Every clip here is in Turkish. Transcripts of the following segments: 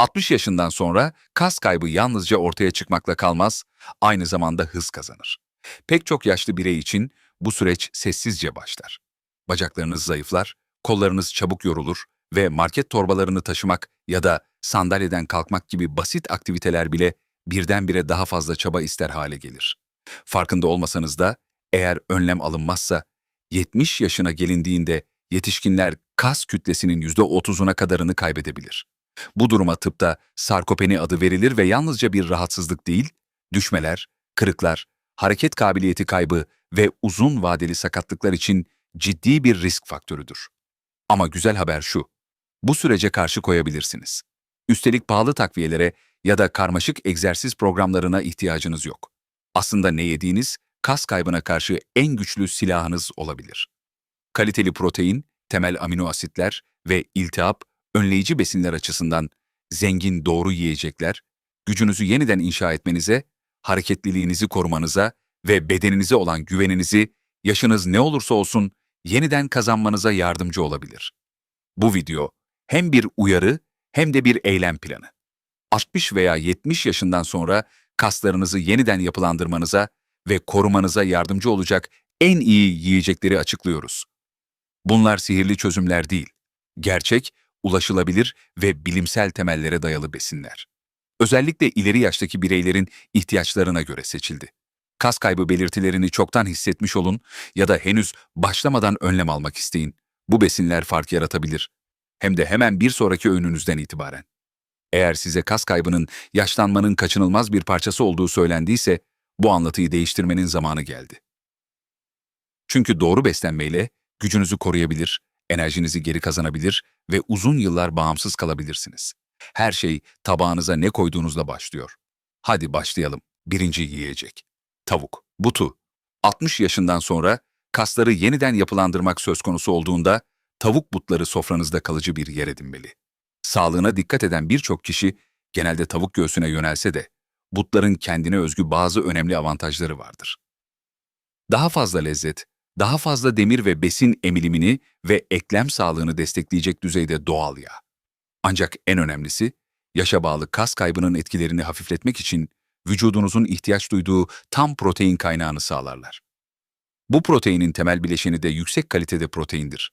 60 yaşından sonra kas kaybı yalnızca ortaya çıkmakla kalmaz, aynı zamanda hız kazanır. Pek çok yaşlı birey için bu süreç sessizce başlar. Bacaklarınız zayıflar, kollarınız çabuk yorulur ve market torbalarını taşımak ya da sandalyeden kalkmak gibi basit aktiviteler bile birdenbire daha fazla çaba ister hale gelir. Farkında olmasanız da eğer önlem alınmazsa 70 yaşına gelindiğinde yetişkinler kas kütlesinin %30'una kadarını kaybedebilir. Bu duruma tıpta sarkopeni adı verilir ve yalnızca bir rahatsızlık değil, düşmeler, kırıklar, hareket kabiliyeti kaybı ve uzun vadeli sakatlıklar için ciddi bir risk faktörüdür. Ama güzel haber şu, bu sürece karşı koyabilirsiniz. Üstelik pahalı takviyelere ya da karmaşık egzersiz programlarına ihtiyacınız yok. Aslında ne yediğiniz, kas kaybına karşı en güçlü silahınız olabilir. Kaliteli protein, temel amino asitler ve iltihap, önleyici besinler açısından zengin doğru yiyecekler, gücünüzü yeniden inşa etmenize, hareketliliğinizi korumanıza ve bedeninize olan güveninizi, yaşınız ne olursa olsun yeniden kazanmanıza yardımcı olabilir. Bu video hem bir uyarı hem de bir eylem planı. 60 veya 70 yaşından sonra kaslarınızı yeniden yapılandırmanıza ve korumanıza yardımcı olacak en iyi yiyecekleri açıklıyoruz. Bunlar sihirli çözümler değil, gerçek, ulaşılabilir ve bilimsel temellere dayalı besinler. Özellikle ileri yaştaki bireylerin ihtiyaçlarına göre seçildi. Kas kaybı belirtilerini çoktan hissetmiş olun ya da henüz başlamadan önlem almak isteyin. Bu besinler fark yaratabilir. Hem de hemen bir sonraki öğününüzden itibaren. Eğer size kas kaybının yaşlanmanın kaçınılmaz bir parçası olduğu söylendiyse, bu anlatıyı değiştirmenin zamanı geldi. Çünkü doğru beslenmeyle gücünüzü koruyabilir, enerjinizi geri kazanabilir ve uzun yıllar bağımsız kalabilirsiniz. Her şey tabağınıza ne koyduğunuzla başlıyor. Hadi başlayalım. Birinci yiyecek. Tavuk, butu. 60 yaşından sonra kasları yeniden yapılandırmak söz konusu olduğunda tavuk butları sofranızda kalıcı bir yer edinmeli. Sağlığına dikkat eden birçok kişi genelde tavuk göğsüne yönelse de butların kendine özgü bazı önemli avantajları vardır. Daha fazla lezzet, daha fazla demir ve besin emilimini ve eklem sağlığını destekleyecek düzeyde doğal yağ. Ancak en önemlisi, yaşa bağlı kas kaybının etkilerini hafifletmek için vücudunuzun ihtiyaç duyduğu tam protein kaynağını sağlarlar. Bu proteinin temel bileşeni de yüksek kalitede proteindir.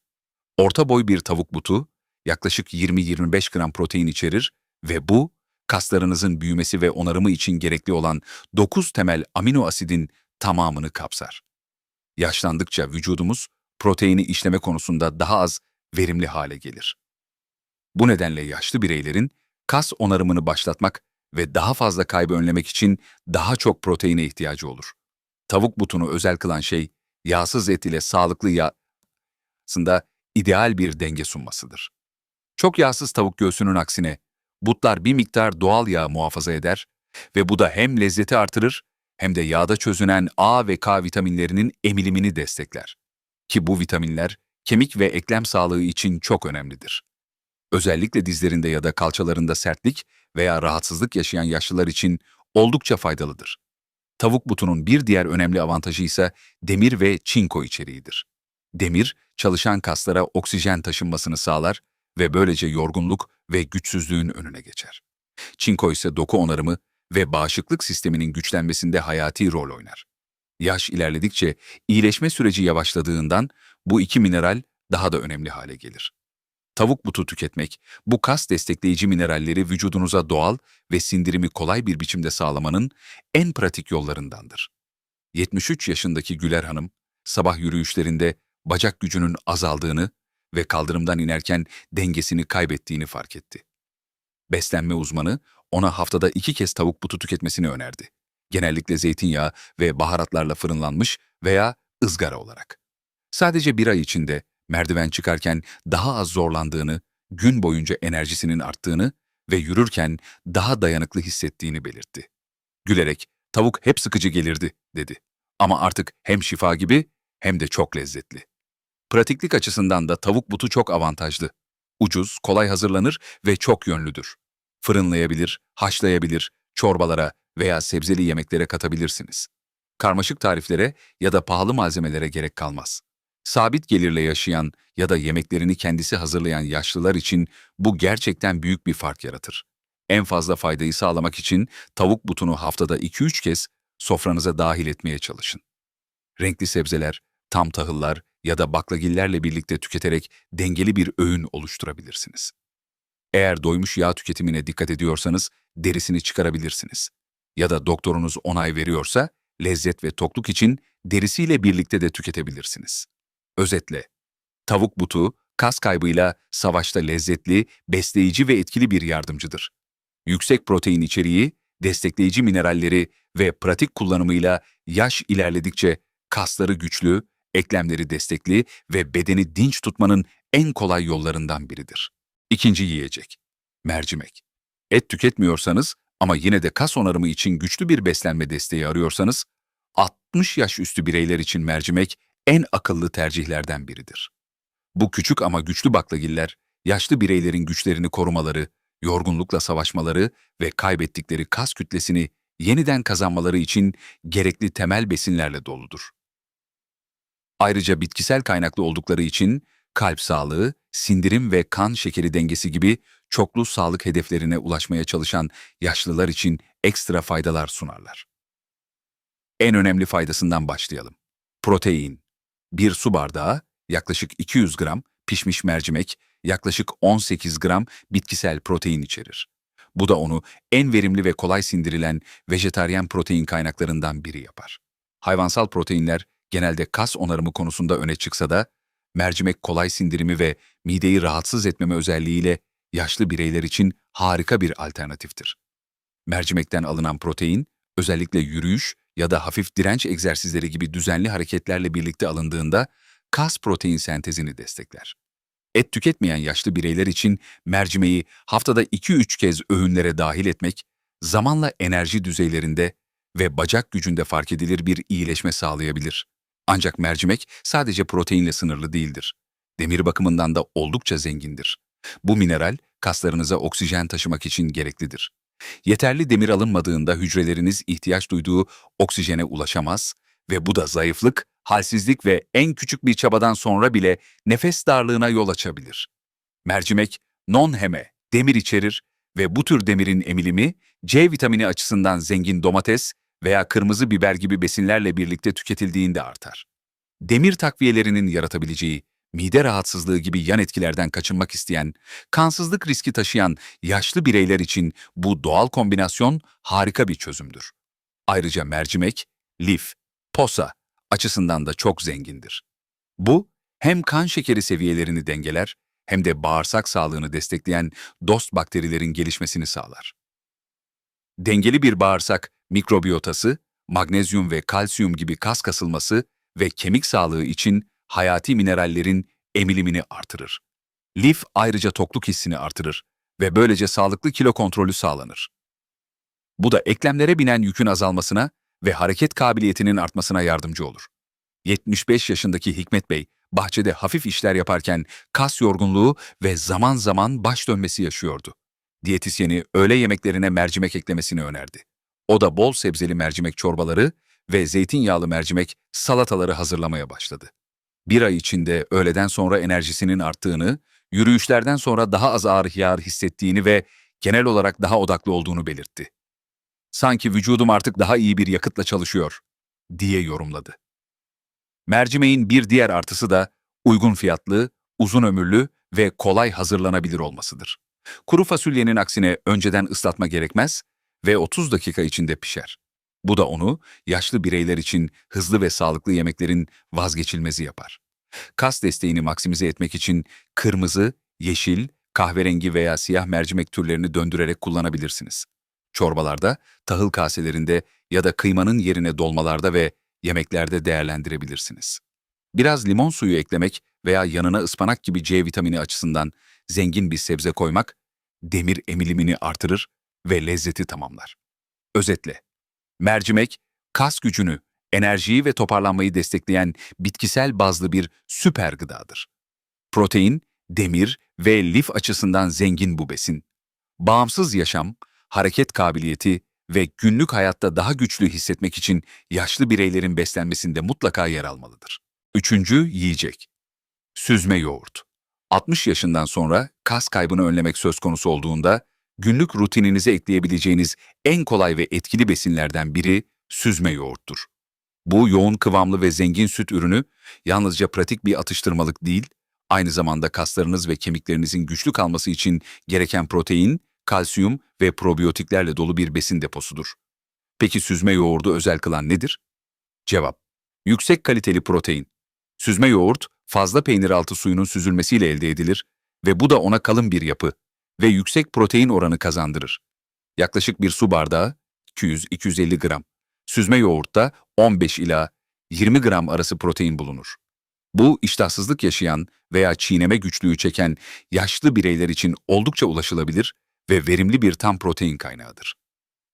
Orta boy bir tavuk butu yaklaşık 20-25 gram protein içerir ve bu, kaslarınızın büyümesi ve onarımı için gerekli olan 9 temel amino asidin tamamını kapsar. Yaşlandıkça vücudumuz proteini işleme konusunda daha az verimli hale gelir. Bu nedenle yaşlı bireylerin kas onarımını başlatmak ve daha fazla kaybı önlemek için daha çok proteine ihtiyacı olur. Tavuk butunu özel kılan şey, yağsız et ile sağlıklı yağ arasında ideal bir denge sunmasıdır. Çok yağsız tavuk göğsünün aksine, butlar bir miktar doğal yağ muhafaza eder ve bu da hem lezzeti artırır hem de yağda çözünen A ve K vitaminlerinin emilimini destekler. Ki bu vitaminler kemik ve eklem sağlığı için çok önemlidir. Özellikle dizlerinde ya da kalçalarında sertlik veya rahatsızlık yaşayan yaşlılar için oldukça faydalıdır. Tavuk butunun bir diğer önemli avantajı ise demir ve çinko içeriğidir. Demir, çalışan kaslara oksijen taşınmasını sağlar ve böylece yorgunluk ve güçsüzlüğün önüne geçer. Çinko ise doku onarımı ve bağışıklık sisteminin güçlenmesinde hayati rol oynar. Yaş ilerledikçe iyileşme süreci yavaşladığından bu iki mineral daha da önemli hale gelir. Tavuk butu tüketmek, bu kas destekleyici mineralleri vücudunuza doğal ve sindirimi kolay bir biçimde sağlamanın en pratik yollarındandır. 73 yaşındaki Güler Hanım, sabah yürüyüşlerinde bacak gücünün azaldığını ve kaldırımdan inerken dengesini kaybettiğini fark etti. Beslenme uzmanı ona haftada iki kez tavuk butu tüketmesini önerdi. Genellikle zeytinyağı ve baharatlarla fırınlanmış veya ızgara olarak. Sadece bir ay içinde merdiven çıkarken daha az zorlandığını, gün boyunca enerjisinin arttığını ve yürürken daha dayanıklı hissettiğini belirtti. Gülerek, tavuk hep sıkıcı gelirdi, dedi. Ama artık hem şifa gibi hem de çok lezzetli. Pratiklik açısından da tavuk butu çok avantajlı. Ucuz, kolay hazırlanır ve çok yönlüdür. Fırınlayabilir, haşlayabilir, çorbalara veya sebzeli yemeklere katabilirsiniz. Karmaşık tariflere ya da pahalı malzemelere gerek kalmaz. Sabit gelirle yaşayan ya da yemeklerini kendisi hazırlayan yaşlılar için bu gerçekten büyük bir fark yaratır. En fazla faydayı sağlamak için tavuk butunu haftada 2-3 kez sofranıza dahil etmeye çalışın. Renkli sebzeler, tam tahıllar ya da baklagillerle birlikte tüketerek dengeli bir öğün oluşturabilirsiniz. Eğer doymuş yağ tüketimine dikkat ediyorsanız derisini çıkarabilirsiniz. Ya da doktorunuz onay veriyorsa lezzet ve tokluk için derisiyle birlikte de tüketebilirsiniz. Özetle, tavuk butu kas kaybıyla savaşta lezzetli, besleyici ve etkili bir yardımcıdır. Yüksek protein içeriği, destekleyici mineralleri ve pratik kullanımıyla yaş ilerledikçe kasları güçlü, eklemleri destekli ve bedeni dinç tutmanın en kolay yollarından biridir. İkinci yiyecek. Mercimek. Et tüketmiyorsanız ama yine de kas onarımı için güçlü bir beslenme desteği arıyorsanız, 60 yaş üstü bireyler için mercimek en akıllı tercihlerden biridir. Bu küçük ama güçlü baklagiller, yaşlı bireylerin güçlerini korumaları, yorgunlukla savaşmaları ve kaybettikleri kas kütlesini yeniden kazanmaları için gerekli temel besinlerle doludur. Ayrıca bitkisel kaynaklı oldukları için kalp sağlığı, sindirim ve kan şekeri dengesi gibi çoklu sağlık hedeflerine ulaşmaya çalışan yaşlılar için ekstra faydalar sunarlar. En önemli faydasından başlayalım. Protein. Bir su bardağı, yaklaşık 200 gram pişmiş mercimek, yaklaşık 18 gram bitkisel protein içerir. Bu da onu en verimli ve kolay sindirilen vejetaryen protein kaynaklarından biri yapar. Hayvansal proteinler genelde kas onarımı konusunda öne çıksa da, mercimek kolay sindirimi ve mideyi rahatsız etmeme özelliğiyle yaşlı bireyler için harika bir alternatiftir. Mercimekten alınan protein, özellikle yürüyüş ya da hafif direnç egzersizleri gibi düzenli hareketlerle birlikte alındığında kas protein sentezini destekler. Et tüketmeyen yaşlı bireyler için mercimeği haftada 2-3 kez öğünlere dahil etmek, zamanla enerji düzeylerinde ve bacak gücünde fark edilir bir iyileşme sağlayabilir. Ancak mercimek sadece proteinle sınırlı değildir. Demir bakımından da oldukça zengindir. Bu mineral kaslarınıza oksijen taşımak için gereklidir. Yeterli demir alınmadığında hücreleriniz ihtiyaç duyduğu oksijene ulaşamaz ve bu da zayıflık, halsizlik ve en küçük bir çabadan sonra bile nefes darlığına yol açabilir. Mercimek, non-heme, demir içerir ve bu tür demirin emilimi C vitamini açısından zengin domates veya kırmızı biber gibi besinlerle birlikte tüketildiğinde artar. Demir takviyelerinin yaratabileceği mide rahatsızlığı gibi yan etkilerden kaçınmak isteyen, kansızlık riski taşıyan yaşlı bireyler için bu doğal kombinasyon harika bir çözümdür. Ayrıca mercimek, lif, posa açısından da çok zengindir. Bu, hem kan şekeri seviyelerini dengeler hem de bağırsak sağlığını destekleyen dost bakterilerin gelişmesini sağlar. Dengeli bir bağırsak, mikrobiyotası, magnezyum ve kalsiyum gibi kas kasılması ve kemik sağlığı için hayati minerallerin emilimini artırır. Lif ayrıca tokluk hissini artırır ve böylece sağlıklı kilo kontrolü sağlanır. Bu da eklemlere binen yükün azalmasına ve hareket kabiliyetinin artmasına yardımcı olur. 75 yaşındaki Hikmet Bey, bahçede hafif işler yaparken kas yorgunluğu ve zaman zaman baş dönmesi yaşıyordu. Diyetisyeni öğle yemeklerine mercimek eklemesini önerdi. O da bol sebzeli mercimek çorbaları ve zeytinyağlı mercimek salataları hazırlamaya başladı. Bir ay içinde öğleden sonra enerjisinin arttığını, yürüyüşlerden sonra daha az ağrı hissettiğini ve genel olarak daha odaklı olduğunu belirtti. Sanki vücudum artık daha iyi bir yakıtla çalışıyor, diye yorumladı. Mercimeğin bir diğer artısı da uygun fiyatlı, uzun ömürlü ve kolay hazırlanabilir olmasıdır. Kuru fasulyenin aksine önceden ıslatma gerekmez ve 30 dakika içinde pişer. Bu da onu yaşlı bireyler için hızlı ve sağlıklı yemeklerin vazgeçilmezi yapar. Kas desteğini maksimize etmek için kırmızı, yeşil, kahverengi veya siyah mercimek türlerini döndürerek kullanabilirsiniz. Çorbalarda, tahıl kaselerinde ya da kıymanın yerine dolmalarda ve yemeklerde değerlendirebilirsiniz. Biraz limon suyu eklemek veya yanına ıspanak gibi C vitamini açısından zengin bir sebze koymak, demir emilimini artırır ve lezzeti tamamlar. Özetle, mercimek, kas gücünü, enerjiyi ve toparlanmayı destekleyen bitkisel bazlı bir süper gıdadır. Protein, demir ve lif açısından zengin bu besin. Bağımsız yaşam, hareket kabiliyeti ve günlük hayatta daha güçlü hissetmek için yaşlı bireylerin beslenmesinde mutlaka yer almalıdır. Üçüncü yiyecek. Süzme yoğurt. 60 yaşından sonra kas kaybını önlemek söz konusu olduğunda günlük rutininize ekleyebileceğiniz en kolay ve etkili besinlerden biri süzme yoğurttur. Bu yoğun kıvamlı ve zengin süt ürünü yalnızca pratik bir atıştırmalık değil, aynı zamanda kaslarınız ve kemiklerinizin güçlü kalması için gereken protein, kalsiyum ve probiyotiklerle dolu bir besin deposudur. Peki süzme yoğurdu özel kılan nedir? Cevap: Yüksek kaliteli protein. Süzme yoğurt, fazla peynir altı suyunun süzülmesiyle elde edilir ve bu da ona kalın bir yapı ve yüksek protein oranı kazandırır. Yaklaşık bir su bardağı 200-250 gram. Süzme yoğurtta 15 ila 20 gram arası protein bulunur. Bu iştahsızlık yaşayan veya çiğneme güçlüğü çeken yaşlı bireyler için oldukça ulaşılabilir ve verimli bir tam protein kaynağıdır.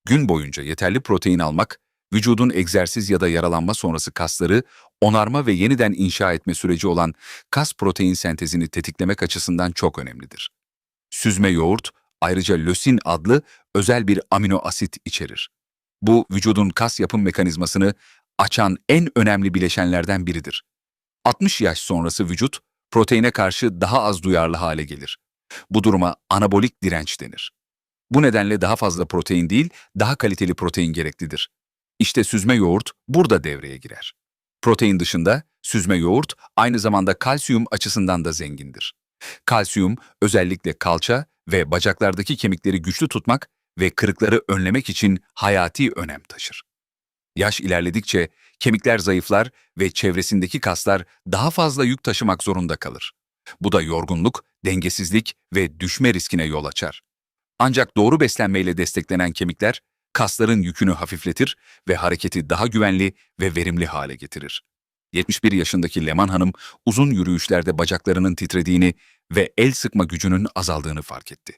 Gün boyunca yeterli protein almak, vücudun egzersiz ya da yaralanma sonrası kasları onarma ve yeniden inşa etme süreci olan kas protein sentezini tetiklemek açısından çok önemlidir. Süzme yoğurt ayrıca lösin adlı özel bir amino asit içerir. Bu vücudun kas yapım mekanizmasını açan en önemli bileşenlerden biridir. 60 yaş sonrası vücut proteine karşı daha az duyarlı hale gelir. Bu duruma anabolik direnç denir. Bu nedenle daha fazla protein değil, daha kaliteli protein gereklidir. İşte süzme yoğurt burada devreye girer. Protein dışında süzme yoğurt aynı zamanda kalsiyum açısından da zengindir. Kalsiyum özellikle kalça ve bacaklardaki kemikleri güçlü tutmak ve kırıkları önlemek için hayati önem taşır. Yaş ilerledikçe kemikler zayıflar ve çevresindeki kaslar daha fazla yük taşımak zorunda kalır. Bu da yorgunluk, dengesizlik ve düşme riskine yol açar. Ancak doğru beslenmeyle desteklenen kemikler kasların yükünü hafifletir ve hareketi daha güvenli ve verimli hale getirir. 71 yaşındaki Leman Hanım uzun yürüyüşlerde bacaklarının titrediğini ve el sıkma gücünün azaldığını fark etti.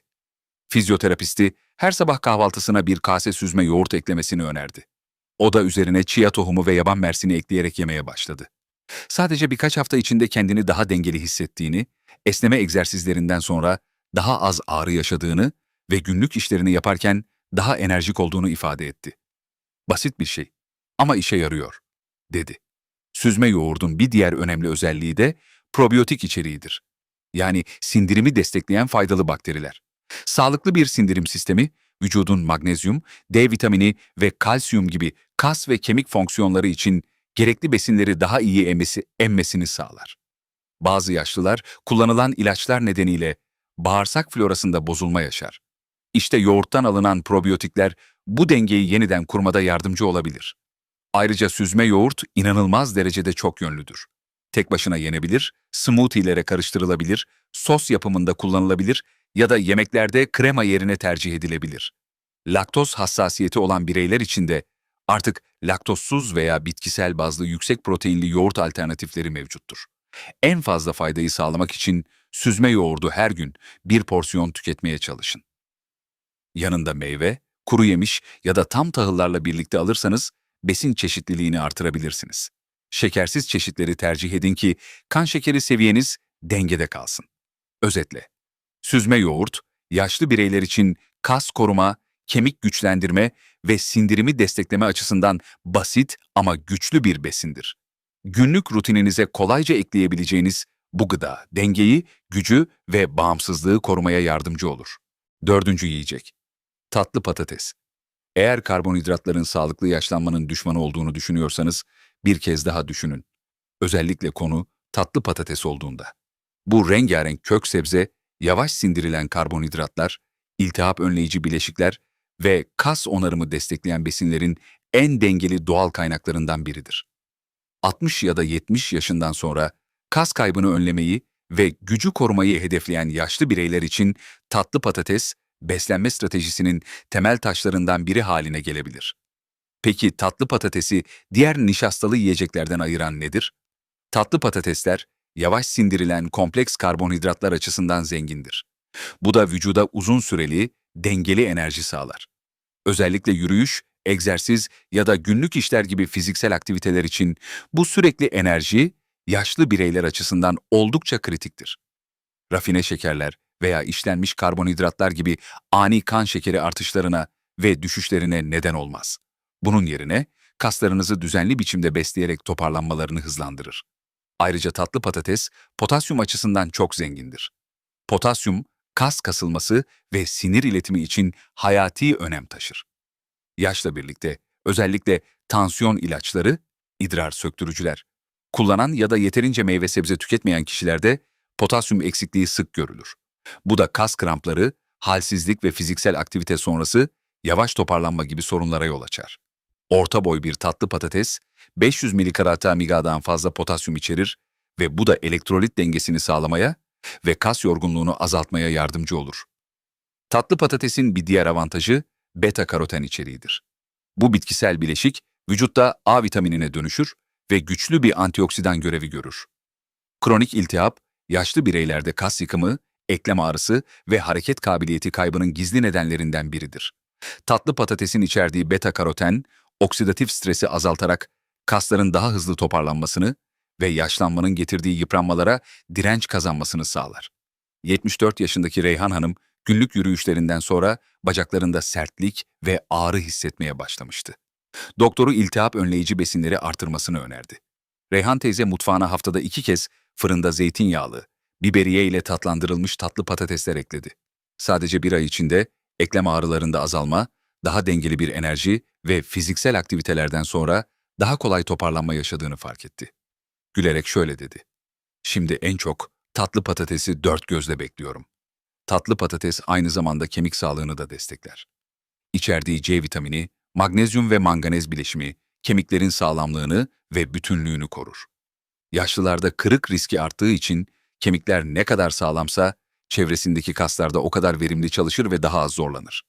Fizyoterapisti her sabah kahvaltısına bir kase süzme yoğurt eklemesini önerdi. O da üzerine chia tohumu ve yaban mersini ekleyerek yemeye başladı. Sadece birkaç hafta içinde kendini daha dengeli hissettiğini, esneme egzersizlerinden sonra daha az ağrı yaşadığını ve günlük işlerini yaparken daha enerjik olduğunu ifade etti. Basit bir şey ama işe yarıyor, dedi. Süzme yoğurdun bir diğer önemli özelliği de probiyotik içeriğidir. Yani sindirimi destekleyen faydalı bakteriler. Sağlıklı bir sindirim sistemi, vücudun magnezyum, D vitamini ve kalsiyum gibi kas ve kemik fonksiyonları için gerekli besinleri daha iyi emmesi, emmesini sağlar. Bazı yaşlılar kullanılan ilaçlar nedeniyle bağırsak florasında bozulma yaşar. İşte yoğurttan alınan probiyotikler bu dengeyi yeniden kurmada yardımcı olabilir. Ayrıca süzme yoğurt inanılmaz derecede çok yönlüdür. Tek başına yenebilir, smoothie'lere karıştırılabilir, sos yapımında kullanılabilir ya da yemeklerde krema yerine tercih edilebilir. Laktoz hassasiyeti olan bireyler için de artık laktozsuz veya bitkisel bazlı yüksek proteinli yoğurt alternatifleri mevcuttur. En fazla faydayı sağlamak için süzme yoğurdu her gün bir porsiyon tüketmeye çalışın. Yanında meyve, kuru yemiş ya da tam tahıllarla birlikte alırsanız besin çeşitliliğini artırabilirsiniz. Şekersiz çeşitleri tercih edin ki kan şekeri seviyeniz dengede kalsın. Özetle, süzme yoğurt, yaşlı bireyler için kas koruma, kemik güçlendirme ve sindirimi destekleme açısından basit ama güçlü bir besindir. Günlük rutininize kolayca ekleyebileceğiniz bu gıda, dengeyi, gücü ve bağımsızlığı korumaya yardımcı olur. Dördüncü yiyecek. Tatlı patates. Eğer karbonhidratların sağlıklı yaşlanmanın düşmanı olduğunu düşünüyorsanız bir kez daha düşünün. Özellikle konu tatlı patates olduğunda. Bu rengarenk kök sebze, yavaş sindirilen karbonhidratlar, iltihap önleyici bileşikler ve kas onarımı destekleyen besinlerin en dengeli doğal kaynaklarından biridir. 60 ya da 70 yaşından sonra kas kaybını önlemeyi ve gücü korumayı hedefleyen yaşlı bireyler için tatlı patates, beslenme stratejisinin temel taşlarından biri haline gelebilir. Peki tatlı patatesi diğer nişastalı yiyeceklerden ayıran nedir? Tatlı patatesler, yavaş sindirilen kompleks karbonhidratlar açısından zengindir. Bu da vücuda uzun süreli, dengeli enerji sağlar. Özellikle yürüyüş, egzersiz ya da günlük işler gibi fiziksel aktiviteler için bu sürekli enerji, yaşlı bireyler açısından oldukça kritiktir. Rafine şekerler veya işlenmiş karbonhidratlar gibi ani kan şekeri artışlarına ve düşüşlerine neden olmaz. Bunun yerine kaslarınızı düzenli biçimde besleyerek toparlanmalarını hızlandırır. Ayrıca tatlı patates potasyum açısından çok zengindir. Potasyum, kas kasılması ve sinir iletimi için hayati önem taşır. Yaşla birlikte özellikle tansiyon ilaçları, idrar söktürücüler, kullanan ya da yeterince meyve sebze tüketmeyen kişilerde potasyum eksikliği sık görülür. Bu da kas krampları, halsizlik ve fiziksel aktivite sonrası yavaş toparlanma gibi sorunlara yol açar. Orta boy bir tatlı patates, 500 milikarata migadan fazla potasyum içerir ve bu da elektrolit dengesini sağlamaya ve kas yorgunluğunu azaltmaya yardımcı olur. Tatlı patatesin bir diğer avantajı beta karoten içeriğidir. Bu bitkisel bileşik vücutta A vitaminine dönüşür ve güçlü bir antioksidan görevi görür. Kronik iltihap, yaşlı bireylerde kas yıkımı, eklem ağrısı ve hareket kabiliyeti kaybının gizli nedenlerinden biridir. Tatlı patatesin içerdiği beta karoten, oksidatif stresi azaltarak kasların daha hızlı toparlanmasını ve yaşlanmanın getirdiği yıpranmalara direnç kazanmasını sağlar. 74 yaşındaki Reyhan Hanım günlük yürüyüşlerinden sonra bacaklarında sertlik ve ağrı hissetmeye başlamıştı. Doktoru iltihap önleyici besinleri artırmasını önerdi. Reyhan teyze mutfağına haftada iki kez fırında zeytinyağlı, biberiye ile tatlandırılmış tatlı patatesler ekledi. Sadece bir ay içinde eklem ağrılarında azalma, daha dengeli bir enerji ve fiziksel aktivitelerden sonra daha kolay toparlanma yaşadığını fark etti. Gülerek şöyle dedi. Şimdi en çok tatlı patatesi dört gözle bekliyorum. Tatlı patates aynı zamanda kemik sağlığını da destekler. İçerdiği C vitamini, magnezyum ve manganez bileşimi kemiklerin sağlamlığını ve bütünlüğünü korur. Yaşlılarda kırık riski arttığı için kemikler ne kadar sağlamsa çevresindeki kaslarda o kadar verimli çalışır ve daha az zorlanır.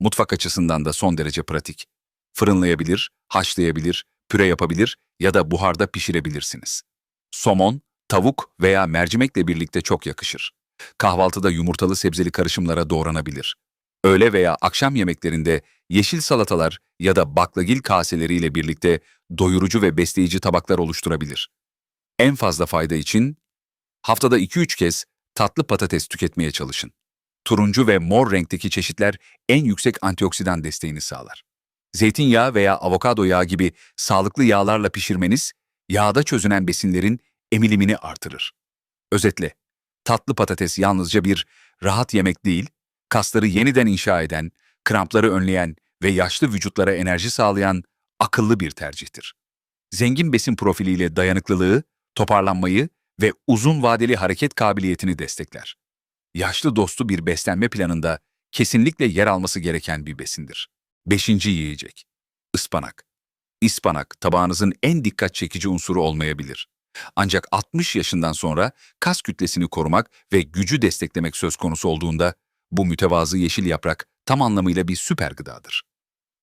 Mutfak açısından da son derece pratik. Fırınlayabilir, haşlayabilir, püre yapabilir ya da buharda pişirebilirsiniz. Somon, tavuk veya mercimekle birlikte çok yakışır. Kahvaltıda yumurtalı sebzeli karışımlara doğranabilir. Öğle veya akşam yemeklerinde yeşil salatalar ya da baklagil kaseleriyle birlikte doyurucu ve besleyici tabaklar oluşturabilir. En fazla fayda için haftada 2-3 kez tatlı patates tüketmeye çalışın. Turuncu ve mor renkteki çeşitler en yüksek antioksidan desteğini sağlar. Zeytinyağı veya avokado yağı gibi sağlıklı yağlarla pişirmeniz, yağda çözünen besinlerin emilimini artırır. Özetle, tatlı patates yalnızca bir rahat yemek değil, kasları yeniden inşa eden, krampları önleyen ve yaşlı vücutlara enerji sağlayan akıllı bir tercihtir. Zengin besin profiliyle dayanıklılığı, toparlanmayı ve uzun vadeli hareket kabiliyetini destekler. Yaşlı dostu bir beslenme planında kesinlikle yer alması gereken bir besindir. Beşinci yiyecek. Ispanak. İspanak tabağınızın en dikkat çekici unsuru olmayabilir. Ancak 60 yaşından sonra kas kütlesini korumak ve gücü desteklemek söz konusu olduğunda bu mütevazı yeşil yaprak tam anlamıyla bir süper gıdadır.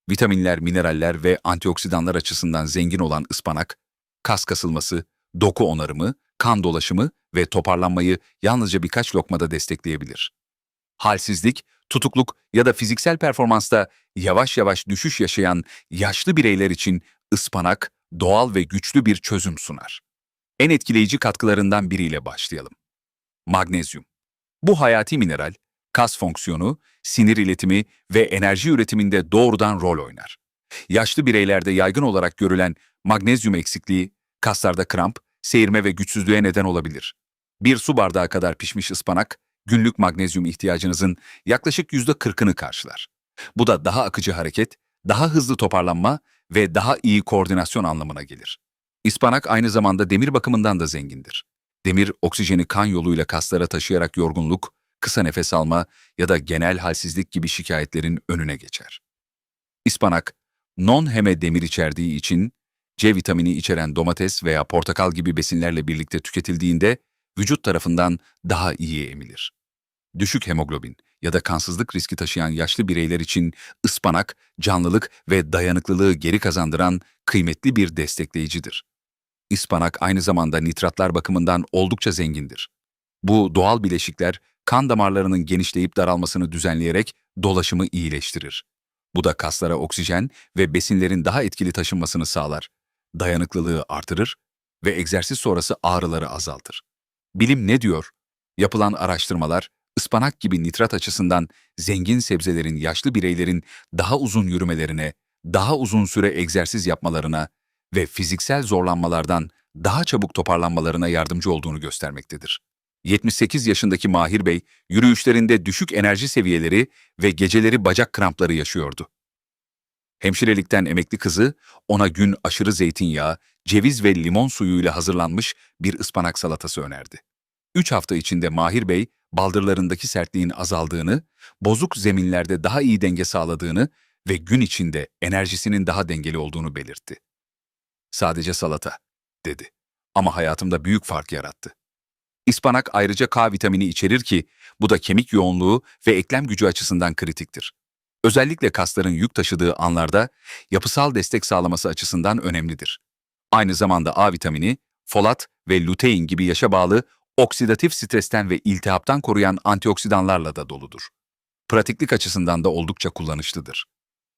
Vitaminler, mineraller ve antioksidanlar açısından zengin olan ıspanak, kas kasılması, doku onarımı, kan dolaşımı ve toparlanmayı yalnızca birkaç lokmada destekleyebilir. Halsizlik, tutukluk ya da fiziksel performansta yavaş yavaş düşüş yaşayan yaşlı bireyler için ıspanak doğal ve güçlü bir çözüm sunar. En etkileyici katkılarından biriyle başlayalım. Magnezyum. Bu hayati mineral, kas fonksiyonu, sinir iletimi ve enerji üretiminde doğrudan rol oynar. Yaşlı bireylerde yaygın olarak görülen magnezyum eksikliği, kaslarda kramp, seyirme ve güçsüzlüğe neden olabilir. Bir su bardağı kadar pişmiş ıspanak, günlük magnezyum ihtiyacınızın yaklaşık %40'ını karşılar. Bu da daha akıcı hareket, daha hızlı toparlanma ve daha iyi koordinasyon anlamına gelir. İspanak aynı zamanda demir bakımından da zengindir. Demir, oksijeni kan yoluyla kaslara taşıyarak yorgunluk, kısa nefes alma ya da genel halsizlik gibi şikayetlerin önüne geçer. İspanak, non-heme demir içerdiği için C vitamini içeren domates veya portakal gibi besinlerle birlikte tüketildiğinde vücut tarafından daha iyi emilir. Düşük hemoglobin ya da kansızlık riski taşıyan yaşlı bireyler için ıspanak, canlılık ve dayanıklılığı geri kazandıran kıymetli bir destekleyicidir. Ispanak aynı zamanda nitratlar bakımından oldukça zengindir. Bu doğal bileşikler kan damarlarının genişleyip daralmasını düzenleyerek dolaşımı iyileştirir. Bu da kaslara oksijen ve besinlerin daha etkili taşınmasını sağlar dayanıklılığı artırır ve egzersiz sonrası ağrıları azaltır. Bilim ne diyor? Yapılan araştırmalar, ıspanak gibi nitrat açısından zengin sebzelerin yaşlı bireylerin daha uzun yürümelerine, daha uzun süre egzersiz yapmalarına ve fiziksel zorlanmalardan daha çabuk toparlanmalarına yardımcı olduğunu göstermektedir. 78 yaşındaki Mahir Bey, yürüyüşlerinde düşük enerji seviyeleri ve geceleri bacak krampları yaşıyordu. Hemşirelikten emekli kızı ona gün aşırı zeytinyağı, ceviz ve limon suyuyla hazırlanmış bir ıspanak salatası önerdi. Üç hafta içinde Mahir Bey, baldırlarındaki sertliğin azaldığını, bozuk zeminlerde daha iyi denge sağladığını ve gün içinde enerjisinin daha dengeli olduğunu belirtti. Sadece salata, dedi. Ama hayatımda büyük fark yarattı. İspanak ayrıca K vitamini içerir ki bu da kemik yoğunluğu ve eklem gücü açısından kritiktir. Özellikle kasların yük taşıdığı anlarda yapısal destek sağlaması açısından önemlidir. Aynı zamanda A vitamini, folat ve lutein gibi yaşa bağlı oksidatif stresten ve iltihaptan koruyan antioksidanlarla da doludur. Pratiklik açısından da oldukça kullanışlıdır.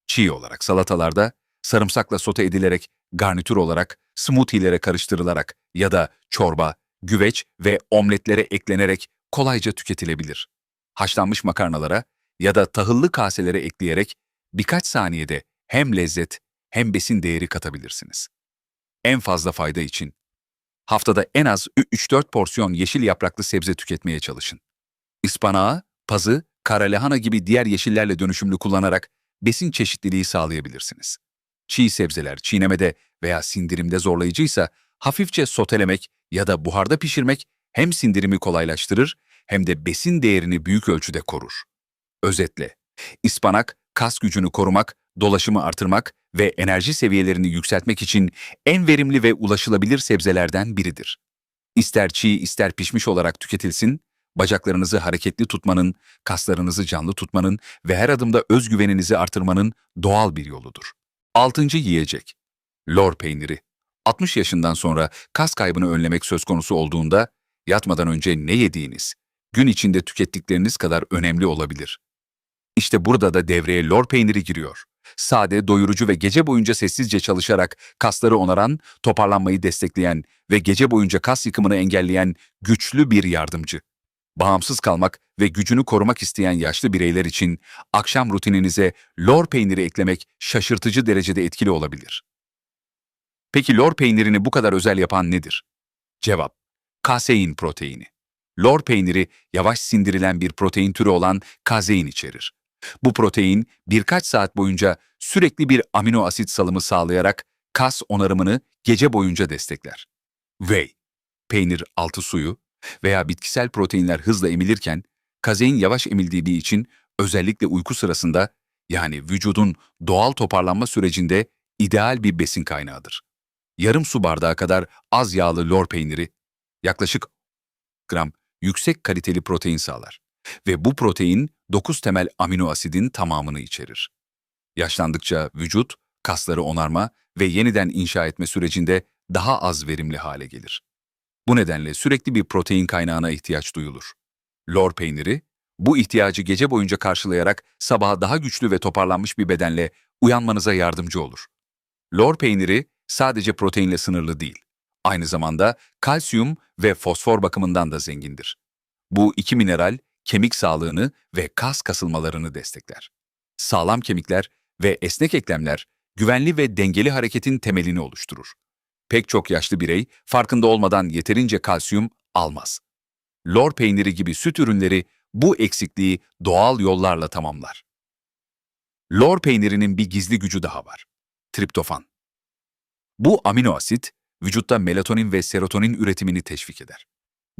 Çiğ olarak salatalarda, sarımsakla sote edilerek, garnitür olarak, smoothie'lere karıştırılarak ya da çorba, güveç ve omletlere eklenerek kolayca tüketilebilir. Haşlanmış makarnalara ya da tahıllı kaselere ekleyerek birkaç saniyede hem lezzet hem besin değeri katabilirsiniz. En fazla fayda için haftada en az 3-4 porsiyon yeşil yapraklı sebze tüketmeye çalışın. Ispanağı, pazı, kara lahana gibi diğer yeşillerle dönüşümlü kullanarak besin çeşitliliği sağlayabilirsiniz. Çiğ sebzeler çiğnemede veya sindirimde zorlayıcıysa hafifçe sotelemek ya da buharda pişirmek hem sindirimi kolaylaştırır hem de besin değerini büyük ölçüde korur. Özetle, ıspanak, kas gücünü korumak, dolaşımı artırmak ve enerji seviyelerini yükseltmek için en verimli ve ulaşılabilir sebzelerden biridir. İster çiğ ister pişmiş olarak tüketilsin, bacaklarınızı hareketli tutmanın, kaslarınızı canlı tutmanın ve her adımda özgüveninizi artırmanın doğal bir yoludur. Altıncı yiyecek. Lor peyniri. 60 yaşından sonra kas kaybını önlemek söz konusu olduğunda yatmadan önce ne yediğiniz, gün içinde tükettikleriniz kadar önemli olabilir. İşte burada da devreye lor peyniri giriyor. Sade, doyurucu ve gece boyunca sessizce çalışarak kasları onaran, toparlanmayı destekleyen ve gece boyunca kas yıkımını engelleyen güçlü bir yardımcı. Bağımsız kalmak ve gücünü korumak isteyen yaşlı bireyler için akşam rutininize lor peyniri eklemek şaşırtıcı derecede etkili olabilir. Peki lor peynirini bu kadar özel yapan nedir? Cevap, kasein proteini. Lor peyniri yavaş sindirilen bir protein türü olan kazein içerir. Bu protein birkaç saat boyunca sürekli bir amino asit salımı sağlayarak kas onarımını gece boyunca destekler. Whey, peynir altı suyu veya bitkisel proteinler hızla emilirken kazein yavaş emildiği için özellikle uyku sırasında yani vücudun doğal toparlanma sürecinde ideal bir besin kaynağıdır. Yarım su bardağı kadar az yağlı lor peyniri yaklaşık gram yüksek kaliteli protein sağlar ve bu protein 9 temel amino asidin tamamını içerir. Yaşlandıkça vücut, kasları onarma ve yeniden inşa etme sürecinde daha az verimli hale gelir. Bu nedenle sürekli bir protein kaynağına ihtiyaç duyulur. Lor peyniri, bu ihtiyacı gece boyunca karşılayarak sabaha daha güçlü ve toparlanmış bir bedenle uyanmanıza yardımcı olur. Lor peyniri sadece proteinle sınırlı değil. Aynı zamanda kalsiyum ve fosfor bakımından da zengindir. Bu iki mineral kemik sağlığını ve kas kasılmalarını destekler. Sağlam kemikler ve esnek eklemler güvenli ve dengeli hareketin temelini oluşturur. Pek çok yaşlı birey farkında olmadan yeterince kalsiyum almaz. Lor peyniri gibi süt ürünleri bu eksikliği doğal yollarla tamamlar. Lor peynirinin bir gizli gücü daha var. Triptofan. Bu amino asit, vücutta melatonin ve serotonin üretimini teşvik eder.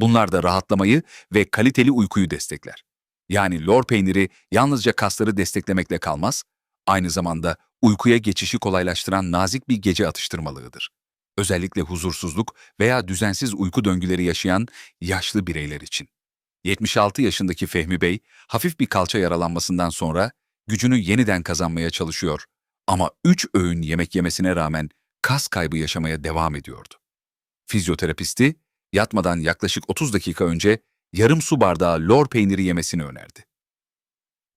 Bunlar da rahatlamayı ve kaliteli uykuyu destekler. Yani lor peyniri yalnızca kasları desteklemekle kalmaz, aynı zamanda uykuya geçişi kolaylaştıran nazik bir gece atıştırmalığıdır. Özellikle huzursuzluk veya düzensiz uyku döngüleri yaşayan yaşlı bireyler için. 76 yaşındaki Fehmi Bey, hafif bir kalça yaralanmasından sonra gücünü yeniden kazanmaya çalışıyor ama 3 öğün yemek yemesine rağmen kas kaybı yaşamaya devam ediyordu. Fizyoterapisti, yatmadan yaklaşık 30 dakika önce yarım su bardağı lor peyniri yemesini önerdi.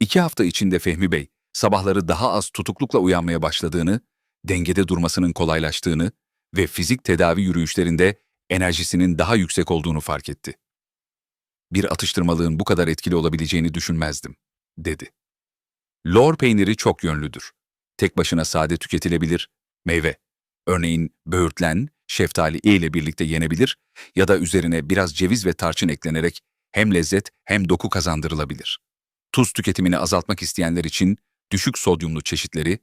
İki hafta içinde Fehmi Bey, sabahları daha az tutuklukla uyanmaya başladığını, dengede durmasının kolaylaştığını ve fizik tedavi yürüyüşlerinde enerjisinin daha yüksek olduğunu fark etti. Bir atıştırmalığın bu kadar etkili olabileceğini düşünmezdim, dedi. Lor peyniri çok yönlüdür. Tek başına sade tüketilebilir, meyve, örneğin böğürtlen, şeftali ile birlikte yenebilir ya da üzerine biraz ceviz ve tarçın eklenerek hem lezzet hem doku kazandırılabilir. Tuz tüketimini azaltmak isteyenler için düşük sodyumlu çeşitleri,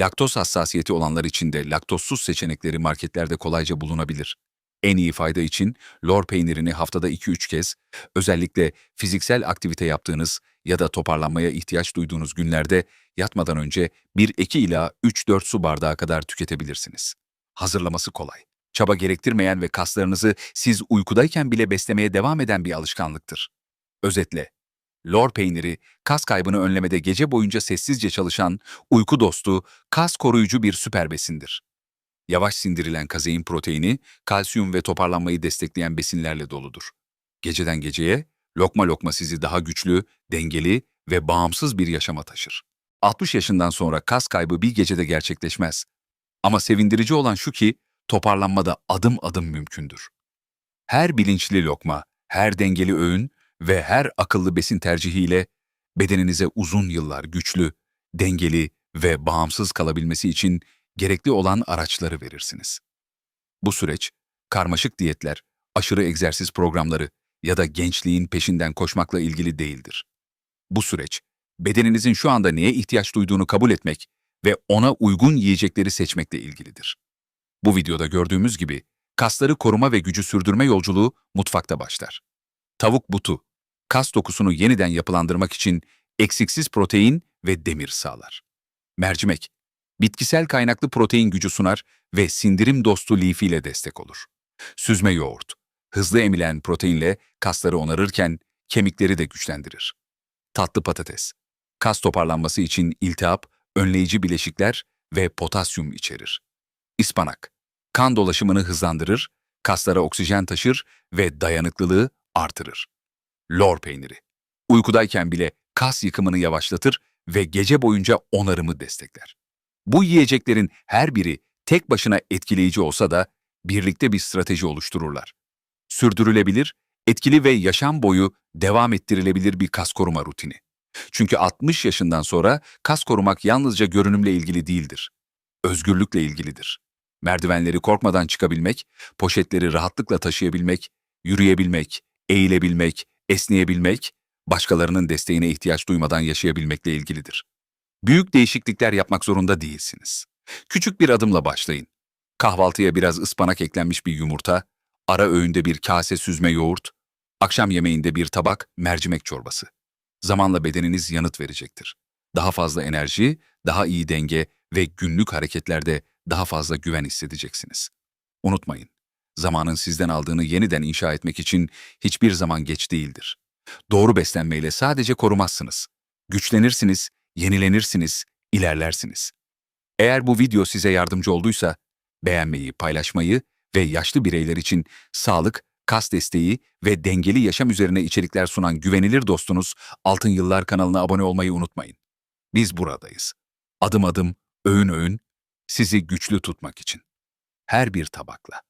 laktoz hassasiyeti olanlar için de laktozsuz seçenekleri marketlerde kolayca bulunabilir. En iyi fayda için lor peynirini haftada 2-3 kez, özellikle fiziksel aktivite yaptığınız ya da toparlanmaya ihtiyaç duyduğunuz günlerde yatmadan önce 1-2 ila 3-4 su bardağı kadar tüketebilirsiniz. Hazırlaması kolay. Çaba gerektirmeyen ve kaslarınızı siz uykudayken bile beslemeye devam eden bir alışkanlıktır. Özetle, lor peyniri, kas kaybını önlemede gece boyunca sessizce çalışan, uyku dostu, kas koruyucu bir süper besindir. Yavaş sindirilen kazein proteini, kalsiyum ve toparlanmayı destekleyen besinlerle doludur. Geceden geceye, lokma lokma sizi daha güçlü, dengeli ve bağımsız bir yaşama taşır. 60 yaşından sonra kas kaybı bir gecede gerçekleşmez. Ama sevindirici olan şu ki, toparlanma da adım adım mümkündür. Her bilinçli lokma, her dengeli öğün ve her akıllı besin tercihiyle bedeninize uzun yıllar güçlü, dengeli ve bağımsız kalabilmesi için gerekli olan araçları verirsiniz. Bu süreç, karmaşık diyetler, aşırı egzersiz programları ya da gençliğin peşinden koşmakla ilgili değildir. Bu süreç, bedeninizin şu anda neye ihtiyaç duyduğunu kabul etmek ve ona uygun yiyecekleri seçmekle ilgilidir. Bu videoda gördüğümüz gibi kasları koruma ve gücü sürdürme yolculuğu mutfakta başlar. Tavuk butu, kas dokusunu yeniden yapılandırmak için eksiksiz protein ve demir sağlar. Mercimek, bitkisel kaynaklı protein gücü sunar ve sindirim dostu lifiyle destek olur. Süzme yoğurt, hızlı emilen proteinle kasları onarırken kemikleri de güçlendirir. Tatlı patates, kas toparlanması için iltihap, önleyici bileşikler ve potasyum içerir. İspanak, kan dolaşımını hızlandırır, kaslara oksijen taşır ve dayanıklılığı artırır. Lor peyniri, uykudayken bile kas yıkımını yavaşlatır ve gece boyunca onarımı destekler. Bu yiyeceklerin her biri tek başına etkileyici olsa da birlikte bir strateji oluştururlar. Sürdürülebilir, etkili ve yaşam boyu devam ettirilebilir bir kas koruma rutini. Çünkü 60 yaşından sonra kas korumak yalnızca görünümle ilgili değildir. Özgürlükle ilgilidir. Merdivenleri korkmadan çıkabilmek, poşetleri rahatlıkla taşıyabilmek, yürüyebilmek, eğilebilmek, esneyebilmek, başkalarının desteğine ihtiyaç duymadan yaşayabilmekle ilgilidir. Büyük değişiklikler yapmak zorunda değilsiniz. Küçük bir adımla başlayın. Kahvaltıya biraz ıspanak eklenmiş bir yumurta, ara öğünde bir kase süzme yoğurt, akşam yemeğinde bir tabak mercimek çorbası. Zamanla bedeniniz yanıt verecektir. Daha fazla enerji, daha iyi denge ve günlük hareketlerde daha fazla güven hissedeceksiniz. Unutmayın, zamanın sizden aldığını yeniden inşa etmek için hiçbir zaman geç değildir. Doğru beslenmeyle sadece korumazsınız. Güçlenirsiniz, yenilenirsiniz, ilerlersiniz. Eğer bu video size yardımcı olduysa, beğenmeyi, paylaşmayı ve yaşlı bireyler için sağlık, kas desteği ve dengeli yaşam üzerine içerikler sunan güvenilir dostunuz Altın Yıllar kanalına abone olmayı unutmayın. Biz buradayız. Adım adım, öğün öğün, sizi güçlü tutmak için. Her bir tabakla.